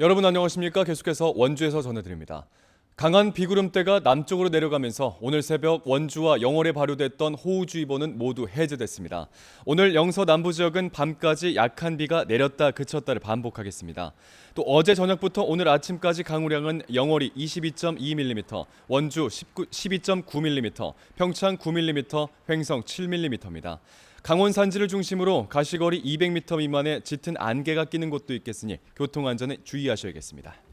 여러분 안녕하십니까? 계속해서 원주에서 전해드립니다. 강한 비구름대가 남쪽으로 내려가면서 오늘 새벽 원주와 영월에 발효됐던 호우주의보는 모두 해제됐습니다. 오늘 영서 남부 지역은 밤까지 약한 비가 내렸다 그쳤다를 반복하겠습니다. 또 어제 저녁부터 오늘 아침까지 강우량은 영월이 22.2mm, 원주 19, 12.9mm, 평창 9mm, 횡성 7mm입니다. 강원 산지를 중심으로 가시거리 200m 미만의 짙은 안개가 끼는 곳도 있겠으니 교통 안전에 주의하셔야겠습니다.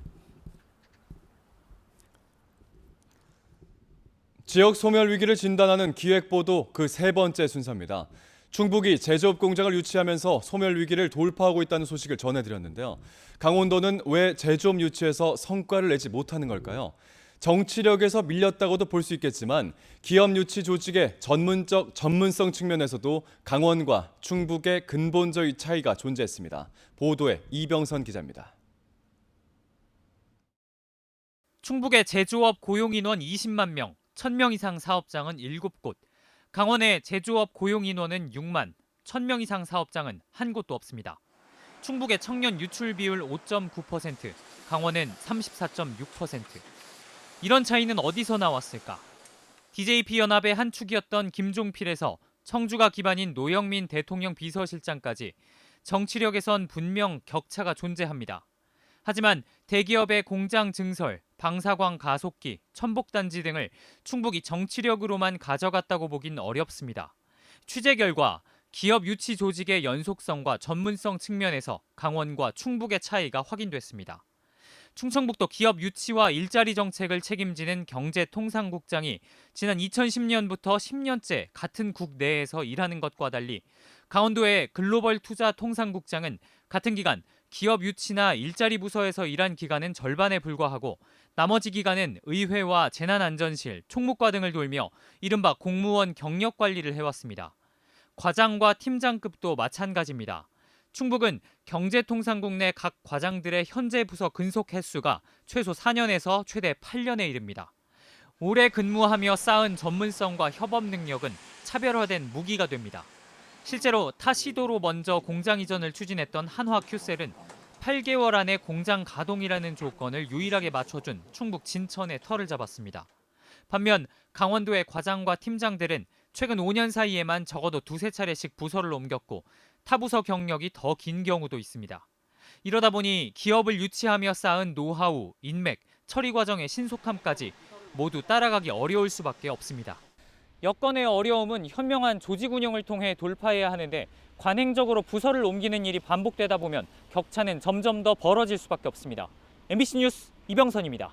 지역 소멸 위기를 진단하는 기획보도 그 세 번째 순서입니다. 충북이 제조업 공장을 유치하면서 소멸 위기를 돌파하고 있다는 소식을 전해드렸는데요. 강원도는 왜 제조업 유치에서 성과를 내지 못하는 걸까요? 정치력에서 밀렸다고도 볼 수 있겠지만 기업 유치 조직의 전문적 전문성 측면에서도 강원과 충북의 근본적 차이가 존재했습니다. 보도에 이병선 기자입니다. 충북의 제조업 고용 인원 20만 명, 1000명 이상 사업장은 7곳. 강원의 제조업 고용 인원은 6만, 1000명 이상 사업장은 한 곳도 없습니다. 충북의 청년 유출 비율 5.9%, 강원은 34.6%. 이런 차이는 어디서 나왔을까? DJP 연합의 한 축이었던 김종필에서 청주가 기반인 노영민 대통령 비서실장까지 정치력에선 분명 격차가 존재합니다. 하지만 대기업의 공장 증설, 방사광 가속기, 첨복단지 등을 충북이 정치력으로만 가져갔다고 보긴 어렵습니다. 취재 결과 기업 유치 조직의 연속성과 전문성 측면에서 강원과 충북의 차이가 확인됐습니다. 충청북도 기업 유치와 일자리 정책을 책임지는 경제통상국장이 지난 2010년부터 10년째 같은 국 내에서 일하는 것과 달리 강원도의 글로벌 투자 통상국장은 같은 기간 기업 유치나 일자리 부서에서 일한 기간은 절반에 불과하고 나머지 기간은 의회와 재난안전실, 총무과 등을 돌며 이른바 공무원 경력 관리를 해왔습니다. 과장과 팀장급도 마찬가지입니다. 충북은 경제통상국 내 각 과장들의 현재 부서 근속 횟수가 최소 4년에서 최대 8년에 이릅니다. 오래 근무하며 쌓은 전문성과 협업 능력은 차별화된 무기가 됩니다. 실제로 타 시도로 먼저 공장 이전을 추진했던 한화 큐셀은 8개월 안에 공장 가동이라는 조건을 유일하게 맞춰준 충북 진천의 털을 잡았습니다. 반면 강원도의 과장과 팀장들은 최근 5년 사이에만 적어도 두세 차례씩 부서를 옮겼고 타부서 경력이 더 긴 경우도 있습니다. 이러다 보니 기업을 유치하며 쌓은 노하우, 인맥, 처리 과정의 신속함까지 모두 따라가기 어려울 수밖에 없습니다. 여건의 어려움은 현명한 조직 운영을 통해 돌파해야 하는데 관행적으로 부서를 옮기는 일이 반복되다 보면 격차는 점점 더 벌어질 수밖에 없습니다. MBC 뉴스 이병선입니다.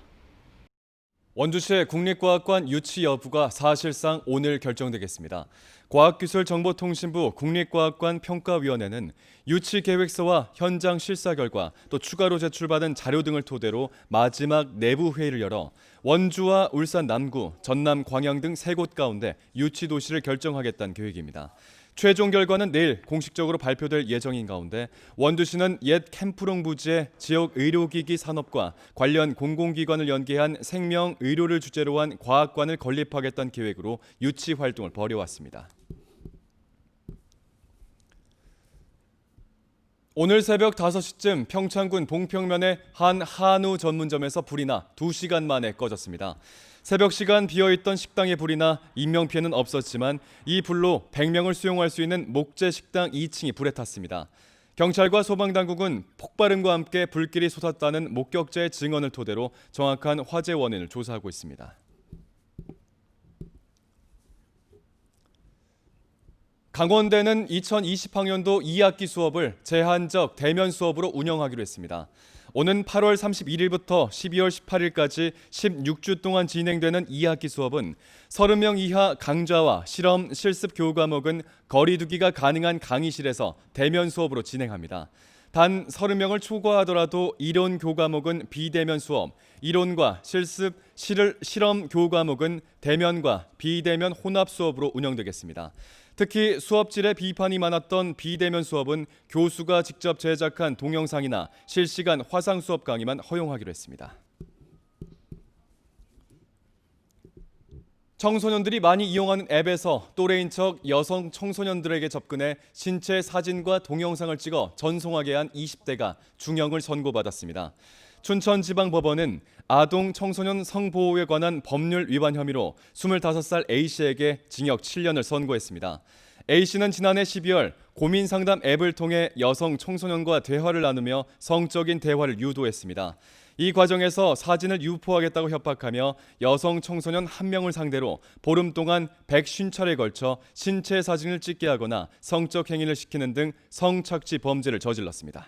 원주시의 국립과학관 유치 여부가 사실상 오늘 결정되겠습니다. 과학기술정보통신부 국립과학관 평가위원회는 유치 계획서와 현장 실사 결과 또 추가로 제출받은 자료 등을 토대로 마지막 내부 회의를 열어 원주와 울산 남구, 전남 광양 등 세 곳 가운데 유치 도시를 결정하겠다는 계획입니다. 최종 결과는 내일 공식적으로 발표될 예정인 가운데 원주시는 옛 캠프롱 부지의 지역 의료기기 산업과 관련 공공기관을 연계한 생명 의료를 주제로 한 과학관을 건립하겠다는 계획으로 유치 활동을 벌여왔습니다. 오늘 새벽 5시쯤 평창군 봉평면의 한 한우 전문점에서 불이 나 2시간 만에 꺼졌습니다. 새벽 시간 비어있던 식당에 불이 나 인명피해는 없었지만 이 불로 100명을 수용할 수 있는 목재 식당 2층이 불에 탔습니다. 경찰과 소방당국은 폭발음과 함께 불길이 솟았다는 목격자의 증언을 토대로 정확한 화재 원인을 조사하고 있습니다. 강원대는 2020학년도 2학기 수업을 제한적 대면 수업으로 운영하기로 했습니다. 오는 8월 31일부터 12월 18일까지 16주 동안 진행되는 2학기 수업은 30명 이하 강좌와 실험, 실습 교우 과목은 거리두기가 가능한 강의실에서 대면 수업으로 진행합니다. 단 30명을 초과하더라도 이론 교 과목은 비대면 수업, 이론과 실습, 실, 실험 교 과목은 대면과 비대면 혼합 수업으로 운영되겠습니다. 특히 수업질에 비판이 많았던 비대면 수업은 교수가 직접 제작한 동영상이나 실시간 화상 수업 강의만 허용하기로 했습니다. 청소년들이 많이 이용하는 앱에서 또래인 척 여성 청소년들에게 접근해 신체 사진과 동영상을 찍어 전송하게 한 20대가 중형을 선고받았습니다. 춘천지방법원은 아동 청소년 성보호에 관한 법률 위반 혐의로 25살 A씨에게 징역 7년을 선고했습니다. A씨는 지난해 12월 고민 상담 앱을 통해 여성 청소년과 대화를 나누며 성적인 대화를 유도했습니다. 이 과정에서 사진을 유포하겠다고 협박하며 여성 청소년 한 명을 상대로 보름 동안 150차례에 걸쳐 신체 사진을 찍게 하거나 성적 행위를 시키는 등 성착취 범죄를 저질렀습니다.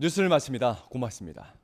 뉴스를 마칩니다. 고맙습니다.